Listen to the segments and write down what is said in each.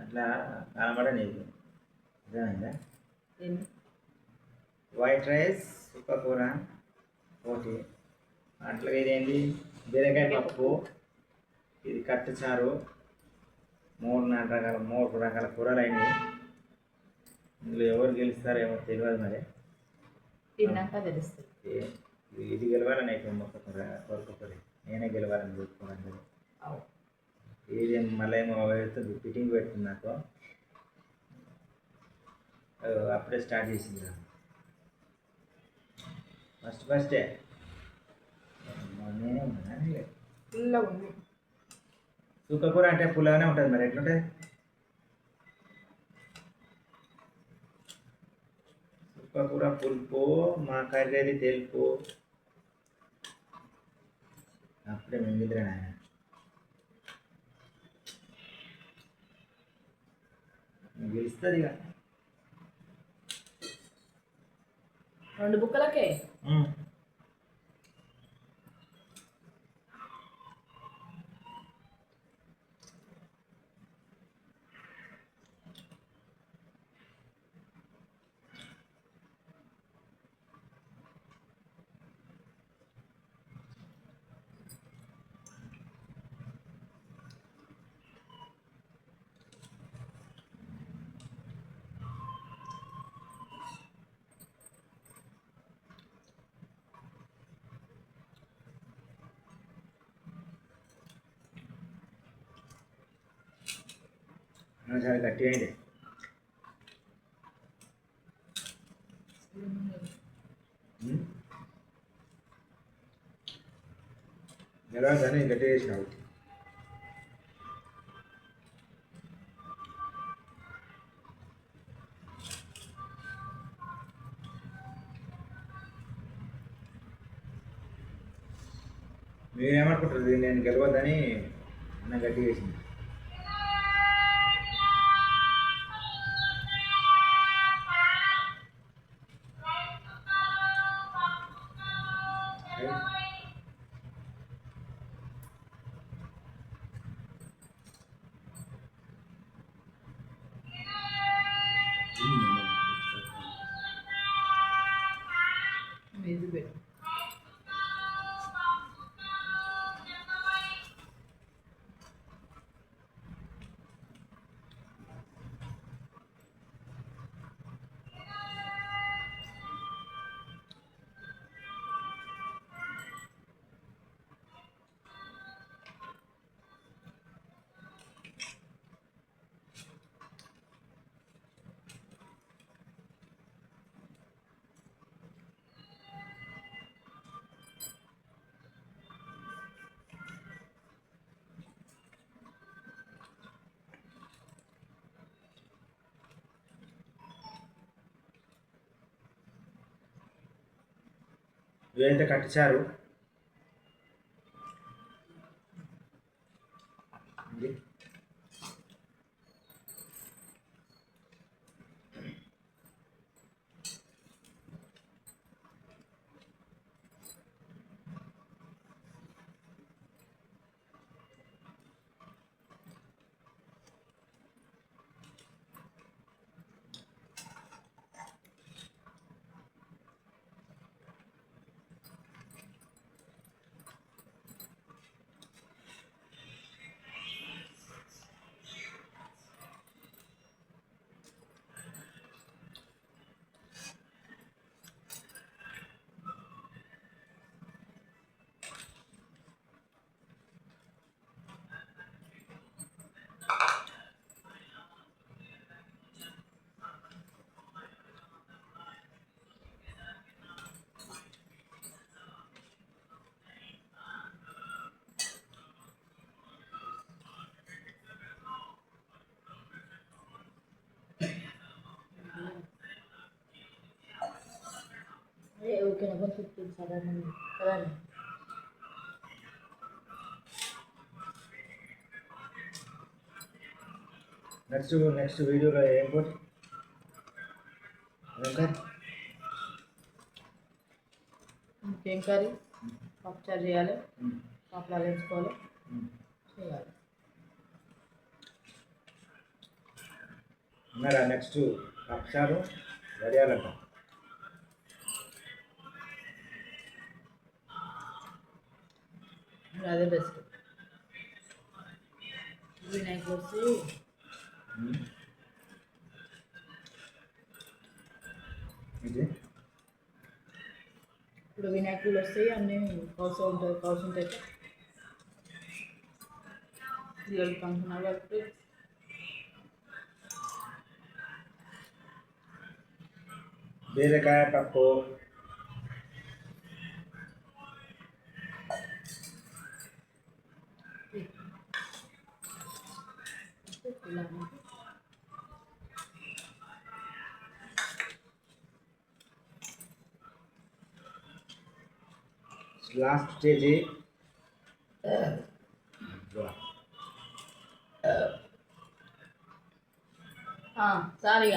అట్లా కనబడ నీకు. అర్థమైందా? వైట్ రైస్ కూర ఒకటి అట్లా ఇదేంటి? బీరకాయ పప్పు. ఇది కట్టు చారు. మూడు నాలుగు రకాల మూడు రకాల కూరలు అయినాయి. ఇందులో ఎవరు గెలుస్తారో ఏమో తెలియదు మరి. తిన్నాక తెలుస్తుంది. ఇది గెలవాలని అయితే కొరకొకరి నేనే గెలవాలని చూసుకోవాలి. ఇది మళ్ళీ ఏమో పెడుతుంది ఫిట్టింగ్ పెడుతుంది నాకు అప్పుడే స్టార్ట్ చేసింది. ఫస్ట్ ఫస్టే నేనే ఉన్నానా ఫుల్గా ఉంది. కూర అంటే పుల్లగానే ఉంటుంది మరి ఎట్లుంటుంది? కూర పులుపు మా కర్రీ తెలుపు. అప్పుడే మింగిద్రా నాయన గెలుస్తుంది రెండు బుక్కలకే? చాలా గట్టిగా అయింది. ఎలా దాన్ని గట్టిగా చేసినావు. మీరేమనుకుంటారు నేను గెలవద్దని? అన్న గట్టిగా చేసింది. ఇవైతే కట్టించారు ఇది. ఏ ఓకే కొంచెం fifteen seven seven next next వీడియోలో ఏం పోటీ ఇంకేం కర్రీ? పప్పుచారు చేయాలి. ఉమ్, పాపలాలు వేసుకోవాలి. చేయాలి. ఉన్నారా? నెక్స్ట్ పక్షాలు వడియాలంట అదే బెస్ట్ వినాయకుడు వచ్చి ఇప్పుడు వినాయకులు వస్తాయి అన్నీ కౌసు ఉంటుంది కౌసు ఉంటాయి. పిల్లలు ఫంక్షన్ కాబట్టి బీరకాయ పప్పు. लास्ट লাস্ট স্টেজে हाँ सारे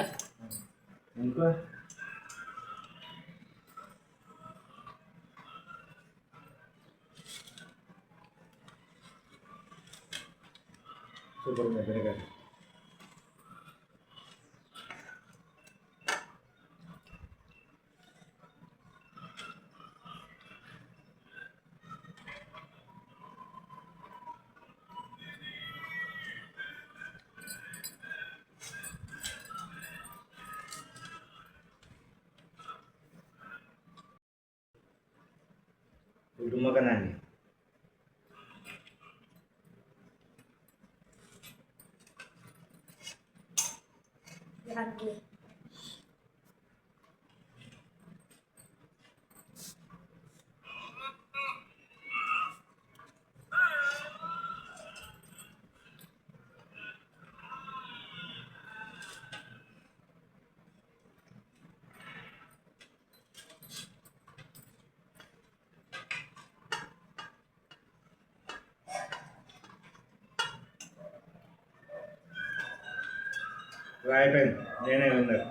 इनको सुपर में बेकार బీరకాయ కుటుంబకనండి అయిపోయింది నేనే ఉన్నారు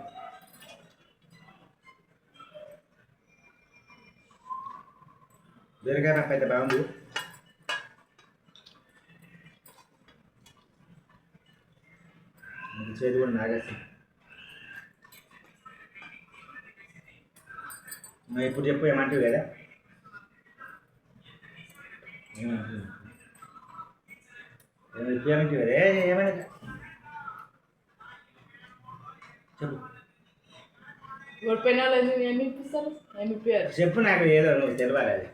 బీరకాయ నాకు అయితే బాగుంది చేతి కూడా నాగేసి. నువ్వు ఇప్పుడు చెప్పు ఏమంటావు కదా ఏమంటావు? ఏమైనా చెప్పు. ఓడిపోయిన వాళ్ళు ఏమి ఇప్పిస్తారు ఏమి ఇప్పారు చెప్పు నాకు ఏదో నువ్వు తెలియాలి అది.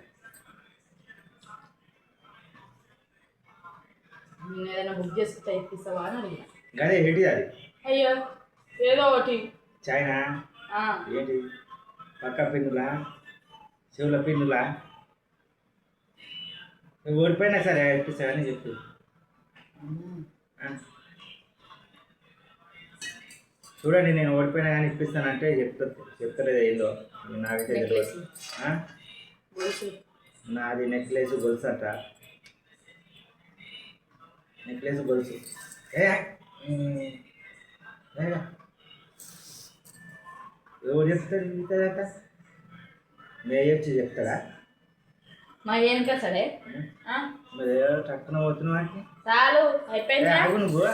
నేను ఏదైనా బుక్ చేసుకుంటే ఇప్పిస్తావా అని అడిగిన. అదే ఏంటి అది? అయ్యో ఏదో ఒకటి. చైనా ఆ, ఏంటి? పక్క పిన్నులా చెవుల పిన్నులా నువ్వు ఓడిపోయినా సరే ఇప్పిస్తావని చెప్పు. ఆ? చూడండి నేను ఓడిపోయినా కానీ ఇప్పిస్తానంటే చెప్తా చెప్తలేదు ఏందో. నాకైతే తెలియదు నాది నెక్లెస్ గొలుసు అంట. నెక్లెస్ గొలుసు. ఎవరు ఇంతదంతా మే వచ్చి చెప్తాడా? మా ఏం సరే మరి టక్కున పోతున్నావు చాలు అయిపోయిందా? నువ్వు.